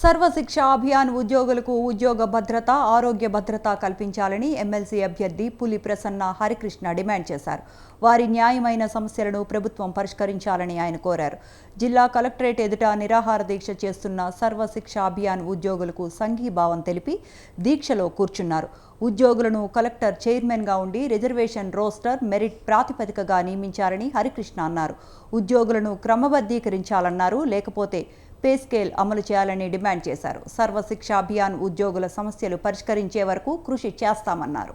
సర్వశిక్ష అభియాన్ ఉద్యోగులకు ఉద్యోగ భద్రత ఆరోగ్య భద్రత కల్పించాలని ఎమ్మెల్సీ అభ్యర్థి పులి ప్రసన్న హరికృష్ణ డిమాండ్ చేశారు. వారి న్యాయమైన సమస్యలను ప్రభుత్వం పరిష్కరించాలని ఆయన కోరారు. జిల్లా కలెక్టరేట్ ఎదుట నిరాహార దీక్ష చేస్తున్న సర్వశిక్ష అభియాన్ ఉద్యోగులకు సంఘీభావం తెలిపి దీక్షలో కూర్చున్నారు. ఉద్యోగులను కలెక్టర్ చైర్మన్గా ఉండి రిజర్వేషన్ రోస్టర్ మెరిట్ ప్రాతిపదికగా నియమించారని హరికృష్ణ అన్నారు. ఉద్యోగులను క్రమబద్ధీకరించాలన్నారు లేకపోతే పే స్కేల్ అమలు చేయాలని డిమాండ్ చేశారు. సర్వశిక్ష అభియాన్ ఉద్యోగుల సమస్యలు పరిష్కరించే వరకు కృషి చేస్తామన్నారు.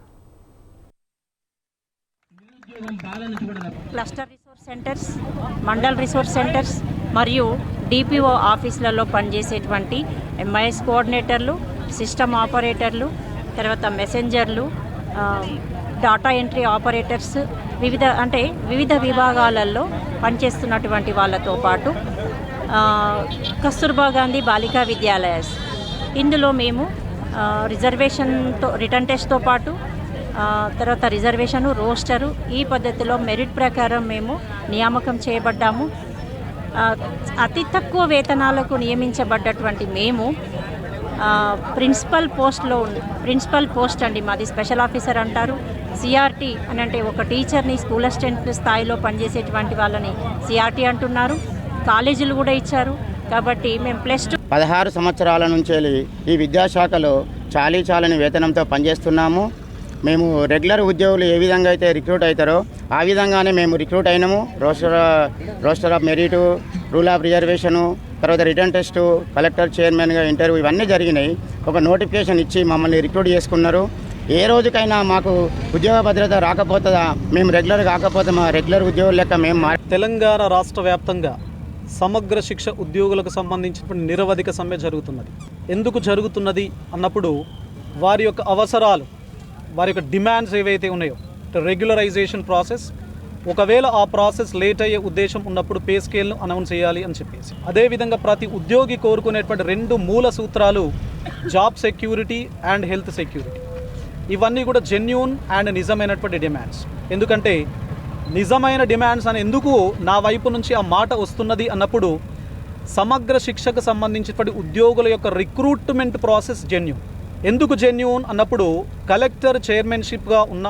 Cluster resource centres mandal resource centres మరియు డిపిఓ ఆఫీసులలో పనిచేసేటువంటి ఎంఐఎస్ కోఆర్డినేటర్లు సిస్టమ్ ఆపరేటర్లు తర్వాత మెసెంజర్లు డాటా ఎంట్రీ ఆపరేటర్స్ వివిధ అంటే వివిధ విభాగాలలో పనిచేస్తున్నటువంటి వాళ్ళతో పాటు కస్తూర్బా గాంధీ బాలికా విద్యాలయాస్. ఇందులో మేము రిజర్వేషన్తో రిటర్న్ టెస్ట్తో పాటు తర్వాత రిజర్వేషను రోస్టరు ఈ పద్ధతిలో మెరిట్ ప్రకారం మేము నియామకం చేయబడ్డాము. అతి తక్కువ వేతనాలకు నియమించబడ్డటువంటి మేము ప్రిన్సిపల్ పోస్ట్లో ప్రిన్సిపల్ పోస్ట్ అండి మాది స్పెషల్ ఆఫీసర్ అంటారు. సిఆర్టీ అని అంటే ఒక టీచర్ని స్కూల్ అసిస్టెంట్ స్థాయిలో పనిచేసేటువంటి వాళ్ళని సిఆర్టీ అంటున్నారు. కాలేజీలు కూడా ఇచ్చారు. కాబట్టి మేము ప్లస్ టూ పదహారు సంవత్సరాల నుంచి ఈ విద్యాశాఖలో చాలీ చాలని వేతనంతో పనిచేస్తున్నాము. మేము రెగ్యులర్ ఉద్యోగులు ఏ విధంగా అయితే రిక్రూట్ అవుతారో ఆ విధంగానే మేము recruit అయినాము. Roster roster of merit rule of reservation తర్వాత రిటర్న్ టెస్టు కలెక్టర్ చైర్మన్గా ఇంటర్వ్యూ ఇవన్నీ జరిగినాయి. ఒక నోటిఫికేషన్ ఇచ్చి మమ్మల్ని రిక్రూట్ చేసుకున్నారు. ఏ రోజుకైనా మాకు ఉద్యోగ భద్రత రాకపోతుందా? మేము రెగ్యులర్ కాకపోతే మా రెగ్యులర్ ఉద్యోగుల లెక్క మేము తెలంగాణ రాష్ట్ర వ్యాప్తంగా సమగ్ర శిక్ష ఉద్యోగులకు సంబంధించిన నిరవధిక సమ్మె జరుగుతున్నది. ఎందుకు జరుగుతున్నది అన్నప్పుడు వారి యొక్క అవసరాలు వారి యొక్క డిమాండ్స్ ఏవైతే ఉన్నాయో రెగ్యులరైజేషన్ ప్రాసెస్ ఒకవేళ ఆ ప్రాసెస్ లేట్ అయ్యే ఉద్దేశం ఉన్నప్పుడు పే స్కేల్ను అనౌన్స్ చేయాలి అని చెప్పేసి. అదేవిధంగా ప్రతి ఉద్యోగి కోరుకునేటువంటి రెండు మూల సూత్రాలు job security and health security. ఇవన్నీ కూడా జెన్యూన్ అండ్ నిజమైనటువంటి డిమాండ్స్. ఎందుకంటే నిజమైన డిమాండ్స్ అని ఎందుకు నా వైపు నుంచి ఆ మాట వస్తున్నది అన్నప్పుడు సమగ్ర శిక్షకు సంబంధించినటువంటి ఉద్యోగుల యొక్క రిక్రూట్మెంట్ ప్రాసెస్ జెన్యూన్ ఎందుకు జెన్యూన్ అన్నప్పుడు కలెక్టర్ చైర్మన్షిప్గా ఉన్న